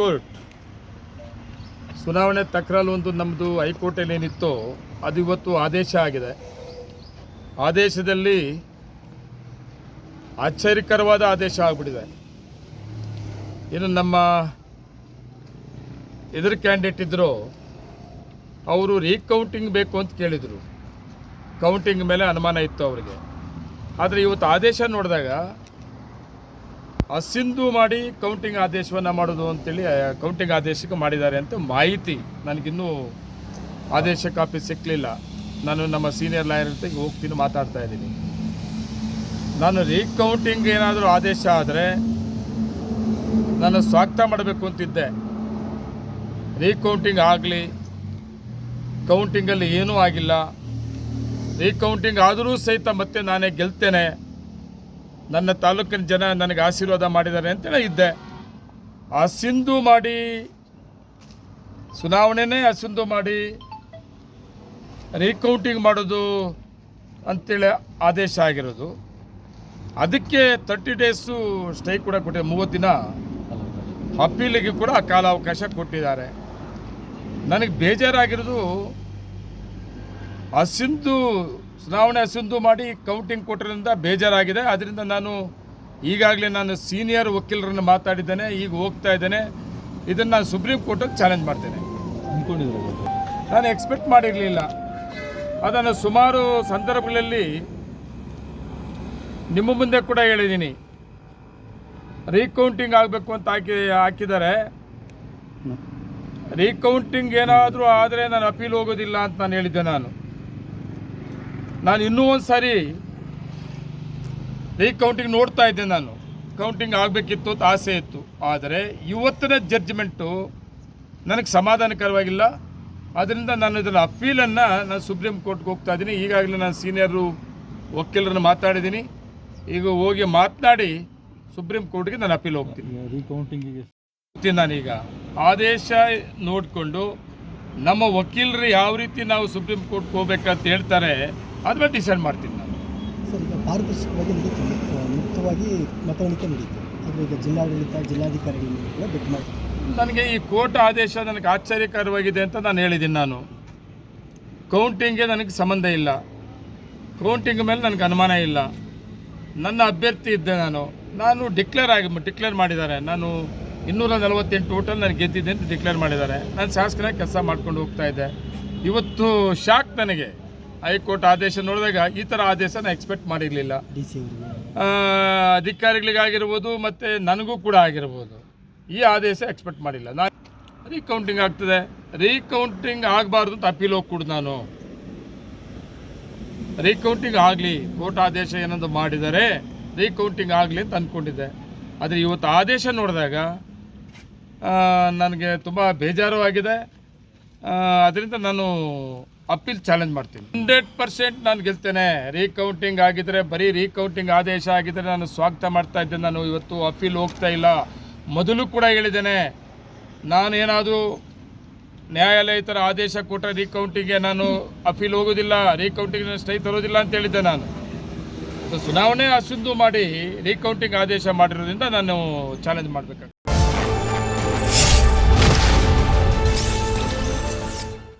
High court. ಚುನಾವಣೆ ತಕರಾರು ಒಂದು ನಮ್ಮದು ಹೈಕೋರ್ಟಲ್ಲಿ ಏನಿತ್ತು ಅದು ಇವತ್ತು ಆದೇಶ ಆಗಿದೆ. ಆದೇಶದಲ್ಲಿ ಆಶ್ಚರ್ಯಕರವಾದ ಆದೇಶ ಆಗಿಬಿಟ್ಟಿದೆ. ಇನ್ನು ನಮ್ಮ ಎದುರು ಕ್ಯಾಂಡಿಡೇಟ್ ಇದ್ದರು ಅವರು ರೀಕೌಂಟಿಂಗ್ ಬೇಕು ಅಂತ ಕೇಳಿದರು. ಕೌಂಟಿಂಗ್ ಮೇಲೆ ಅನುಮಾನ ಇತ್ತು ಅವರಿಗೆ. ಆದರೆ ಇವತ್ತು ಆದೇಶ ನೋಡಿದಾಗ ಅಸಿಂಧು ಮಾಡಿ ಕೌಂಟಿಂಗ್ ಆದೇಶವನ್ನು ಮಾಡೋದು ಅಂತೇಳಿ ಕೌಂಟಿಂಗ್ ಆದೇಶಕ್ಕೆ ಮಾಡಿದ್ದಾರೆ ಅಂತ ಮಾಹಿತಿ ನನಗಿನ್ನೂ ಆದೇಶ ಕಾಪಿ ಸಿಕ್ಕಲಿಲ್ಲ ನಾನು ನಮ್ಮ ಸೀನಿಯರ್ ಲಾಯರ್ ಜೊತೆಗೆ ಹೋಗ್ತೀನಿ ಮಾತಾಡ್ತಾ ಇದ್ದೀನಿ. ನಾನು ರೀಕೌಂಟಿಂಗ್ ಏನಾದರೂ ಆದೇಶ ಆದರೆ ನಾನು ಸ್ವಾಗತ ಮಾಡಬೇಕು ಅಂತಿದ್ದೆ. ರೀಕೌಂಟಿಂಗ್ ಆಗಲಿ ಕೌಂಟಿಂಗಲ್ಲಿ ಏನೂ ಆಗಿಲ್ಲ. ರೀಕೌಂಟಿಂಗ್ ಆದರೂ ಸಹಿತ ಮತ್ತೆ ನಾನೇ ಗೆಲ್ತೇನೆ. ನನ್ನ ತಾಲೂಕಿನ ಜನ ನನಗೆ ಆಶೀರ್ವಾದ ಮಾಡಿದ್ದಾರೆ ಅಂತೇಳಿ ಇದ್ದೆ. ಆ ಸಿಂಧು ಮಾಡಿ ಚುನಾವಣೆನೇ ಸಿಂಧು ಮಾಡಿ ರೀಕೌಂಟಿಂಗ್ ಮಾಡೋದು ಅಂತೇಳಿ ಆದೇಶ ಆಗಿರೋದು. ಅದಕ್ಕೆ ತರ್ಟಿ ಡೇಸು ಸ್ಟೇ ಕೂಡ ಕೊಟ್ಟಿದೆ ಮೂವತ್ತು ದಿನ ಅಪೀಲಿಗೆ ಕೂಡ ಕಾಲಾವಕಾಶ ಕೊಟ್ಟಿದ್ದಾರೆ. ನನಗೆ ಬೇಜಾರಾಗಿರೋದು ಅಸಿಂಧು ಚುನಾವಣೆ ಸಿಂಧು ಮಾಡಿ ಕೌಂಟಿಂಗ್ ಕೊಟ್ಟರಿಂದ ಬೇಜಾರಾಗಿದೆ. ಅದರಿಂದ ನಾನು ಈಗಾಗಲೇ ನಾನು ಸೀನಿಯರ್ ವಕೀಲರನ್ನು ಮಾತಾಡಿದ್ದೇನೆ, ಈಗ ಹೋಗ್ತಾ ಇದ್ದೇನೆ. ಇದನ್ನು ನಾನು ಸುಪ್ರೀಂ ಕೋರ್ಟಲ್ಲಿ ಚಾಲೆಂಜ್ ಮಾಡ್ತೇನೆ. ನಾನು ಎಕ್ಸ್ಪೆಕ್ಟ್ ಮಾಡಿರಲಿಲ್ಲ. ಅದನ್ನು ಸುಮಾರು ಸಂದರ್ಭಗಳಲ್ಲಿ ನಿಮ್ಮ ಮುಂದೆ ಕೂಡ ಹೇಳಿದ್ದೀನಿ ರೀಕೌಂಟಿಂಗ್ ಆಗಬೇಕು ಅಂತ ಹಾಕಿ, ಹಾಕಿದ್ದಾರೆ. ರೀಕೌಂಟಿಂಗ್ ಏನಾದರೂ ಆದರೆ ನಾನು ಅಪೀಲ್ ಹೋಗೋದಿಲ್ಲ ಅಂತ ನಾನು ಹೇಳಿದ್ದೆ ನಾನು. ನಾನು ಇನ್ನೂ ಒಂದು ಸಾರಿ ರೀಕೌಂಟಿಂಗ್ ನೋಡ್ತಾ ಇದ್ದೆ ನಾನು. ಕೌಂಟಿಂಗ್ ಆಗಬೇಕಿತ್ತು ಅಂತ ಆಸೆ ಇತ್ತು. ಆದರೆ ಇವತ್ತಿನ ಜಡ್ಜ್ಮೆಂಟು ನನಗೆ ಸಮಾಧಾನಕರವಾಗಿಲ್ಲ. ಅದರಿಂದ ನಾನು ಇದನ್ನು ಅಪೀಲನ್ನು ನಾನು ಸುಪ್ರೀಂ ಕೋರ್ಟ್ಗೆ ಹೋಗ್ತಾ ಇದ್ದೀನಿ. ಈಗಾಗಲೇ ನಾನು ಸೀನಿಯರು ವಕೀಲರನ್ನು ಮಾತಾಡಿದ್ದೀನಿ. ಈಗ ಹೋಗಿ ಮಾತನಾಡಿ ಸುಪ್ರೀಂ ಕೋರ್ಟ್ಗೆ ನಾನು ಅಪೀಲ್ ಹೋಗ್ತೀನಿ. ರೀಕೌಂಟಿಂಗಿಗೆ ಹೋಗ್ತೀನಿ ನಾನೀಗ ಆದೇಶ ನೋಡಿಕೊಂಡು ನಮ್ಮ ವಕೀಲರು ಯಾವ ರೀತಿ ನಾವು ಸುಪ್ರೀಂ ಕೋರ್ಟ್ಗೆ ಹೋಗ್ಬೇಕಂತ ಹೇಳ್ತಾರೆ ಅದ್ರ ಡಿಸೈಡ್ ಮಾಡ್ತೀನಿ ನಾನು. ಸರ್ ಈಗ ಪಾರದರ್ಶಕವಾಗಿ ನಡೀತು ಮುಕ್ತ- ಮುಕ್ತವಾಗಿ ಮತಗಳಿಕೆ ನಡೀತು. ಆದರೆ ಈಗ ಜಿಲ್ಲಾಡಳಿತ ಜಿಲ್ಲಾಧಿಕಾರಿಗಳನ್ನು ಕೂಡ ಬಿಟ್ಟು ಮಾಡಿ ನನಗೆ ಈ ಕೋರ್ಟ್ ಆದೇಶ ನನಗೆ ಆಶ್ಚರ್ಯಕರವಾಗಿದೆ ಅಂತ ನಾನು ಹೇಳಿದ್ದೀನಿ ನಾನು. ಕೌಂಟಿಂಗ್ಗೆ ನನಗೆ ಸಂಬಂಧ ಇಲ್ಲ. ಕೌಂಟಿಂಗ್ ಮೇಲೆ ನನಗೆ ಅನುಮಾನ ಇಲ್ಲ. ನನ್ನ ಅಭ್ಯರ್ಥಿ ಇದ್ದೆ ನಾನು. ನಾನು ಡಿಕ್ಲೇರ್ ಆಗಿ ಡಿಕ್ಲೇರ್ ಮಾಡಿದ್ದಾರೆ. ನಾನು ಇನ್ನೂರ ನಲವತ್ತೆಂಟು ಟೋಟಲ್ ನಾನು ಗೆದ್ದಿದ್ದೆ ಅಂತ ಡಿಕ್ಲೇರ್ ಮಾಡಿದ್ದಾರೆ. ನಾನು ಶಾಸಕನಾಗಿ ಕೆಲಸ ಮಾಡ್ಕೊಂಡು ಹೋಗ್ತಾ ಇದ್ದೆ. ಇವತ್ತು ಶಾಕ್ ನನಗೆ. ಹೈಕೋರ್ಟ್ ಆದೇಶ ನೋಡಿದಾಗ ಈ ಥರ ಆದೇಶ ನಾನು ಎಕ್ಸ್ಪೆಕ್ಟ್ ಮಾಡಿರಲಿಲ್ಲ ಅಧಿಕಾರಿಗಳಿಗಾಗಿರ್ಬೋದು ಮತ್ತು ನನಗೂ ಕೂಡ ಆಗಿರ್ಬೋದು. ಈ ಆದೇಶ ಎಕ್ಸ್ಪೆಕ್ಟ್ ಮಾಡಿಲ್ಲ. ನಾನು ರೀಕೌಂಟಿಂಗ್ ಆಗ್ತದೆ. ರೀಕೌಂಟಿಂಗ್ ಆಗಬಾರ್ದು ಅಂತ ಅಪೀಲ್ ಹೋಗ್ಕೊಡು ನಾನು. ರೀಕೌಂಟಿಂಗ್ ಆಗಲಿ. ಕೋರ್ಟ್ ಆದೇಶ ಏನೊಂದು ಮಾಡಿದರೆ ರೀಕೌಂಟಿಂಗ್ ಆಗಲಿ ಅಂತ ಅಂದ್ಕೊಂಡಿದ್ದೆ ಆದರೆ ಇವತ್ತು ಆದೇಶ ನೋಡಿದಾಗ ನನಗೆ ತುಂಬ ಬೇಜಾರು ಆಗಿದೆ. ಅದರಿಂದ ನಾನು ಅಪೀಲ್ ಚಾಲೆಂಜ್ ಮಾಡ್ತೀನಿ. ಹಂಡ್ರೆಡ್ ಪರ್ಸೆಂಟ್ ನಾನು ಗೆಲ್ತೇನೆ. ರೀಕೌಂಟಿಂಗ್ ಆಗಿದ್ರೆ, ಬರೀ ರೀಕೌಂಟಿಂಗ್ ಆದೇಶ ಆಗಿದ್ರೆ ನಾನು ಸ್ವಾಗತ ಮಾಡ್ತಾ ಇದ್ದೇನೆ ನಾನು ಇವತ್ತು ಅಪೀಲ್ ಹೋಗ್ತಾ ಇಲ್ಲ. ಮೊದಲು ಕೂಡ ಹೇಳಿದ್ದೇನೆ. ನಾನೇನಾದರೂ ನ್ಯಾಯಾಲಯ ಥರ ಆದೇಶ ಕೊಟ್ಟರೆ ರೀಕೌಂಟಿಂಗ್ಗೆ ನಾನು ಅಪೀಲ್ ಹೋಗೋದಿಲ್ಲ, ರೀಕೌಂಟಿಂಗ್ ಸ್ಟೈ ತರೋದಿಲ್ಲ ಅಂತ ಹೇಳಿದ್ದೆ ನಾನು. ಚುನಾವಣೆ ಅಸಿಂಧು ಮಾಡಿ ರೀಕೌಂಟಿಂಗ್ ಆದೇಶ ಮಾಡಿರೋದ್ರಿಂದ ನಾನು ಚಾಲೆಂಜ್ ಮಾಡಬೇಕಾಗ್ತದೆ.